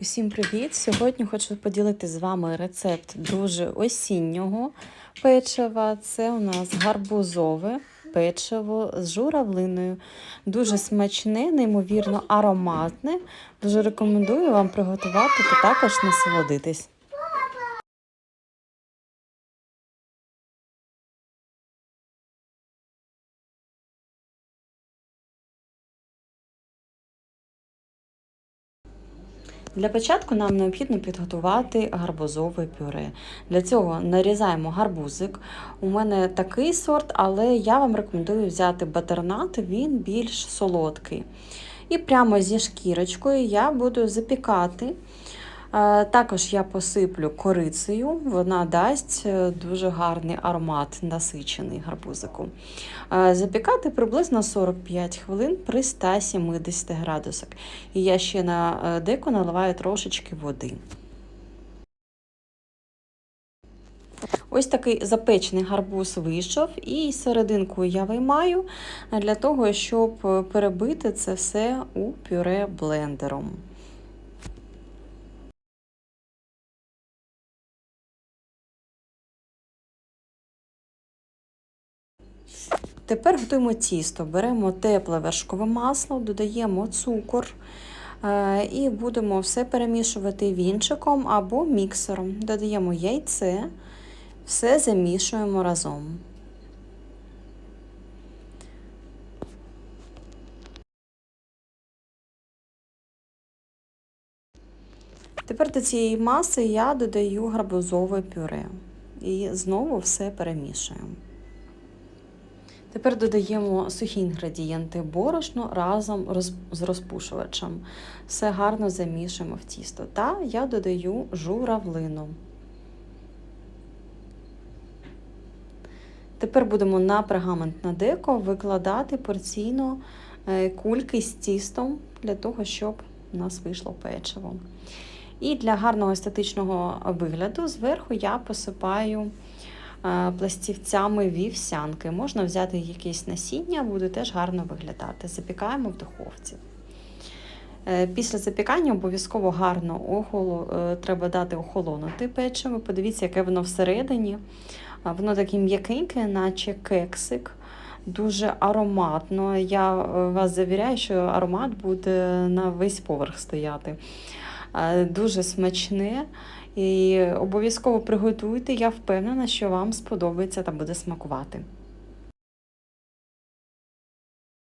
Усім привіт! Сьогодні хочу поділити з вами рецепт дуже осіннього печива. Це у нас гарбузове печиво з журавлиною. Дуже смачне, неймовірно ароматне. Дуже рекомендую вам приготувати та також насолодитись. Для початку нам необхідно підготувати гарбузове пюре. Для цього нарізаємо гарбузик. У мене такий сорт, але я вам рекомендую взяти батернат, він більш солодкий. І прямо зі шкірочкою я буду запікати. Також я посиплю корицею, вона дасть е, дуже гарний аромат, насичений гарбузику. Запікати приблизно 45 хвилин при 170 градусах. І я ще на е, деко наливаю трошечки води. Ось такий запечений гарбуз вийшов, і серединку я виймаю для того, щоб перебити це все у пюре блендером. Тепер готуємо тісто. Беремо тепле вершкове масло, додаємо цукор е, і будемо все перемішувати вінчиком або міксером. Додаємо яйце, все замішуємо разом. Тепер до цієї маси я додаю гарбузове пюре і знову все перемішуємо. Тепер додаємо сухі інгредієнти борошно разом з розпушувачем. Все гарно замішуємо в тісто. Та я додаю журавлину. Тепер будемо на пергаментне деко викладати порційно е, кульки з тістом для того, щоб у нас вийшло печиво. І для гарного естетичного вигляду зверху я посипаю. Е, пластівцями вівсянки. Можна взяти якесь насіння, буде теж гарно виглядати. Запікаємо в духовці. Е, після запікання обов'язково гарно охоло, е, треба дати охолонути печиво. Подивіться, яке воно всередині. Воно таке м'якеньке, наче кексик, дуже ароматно. Я вас завіряю, що аромат буде на весь поверх стояти. Дуже смачне. І обов'язково приготуйте, я впевнена, що вам сподобається та буде смакувати.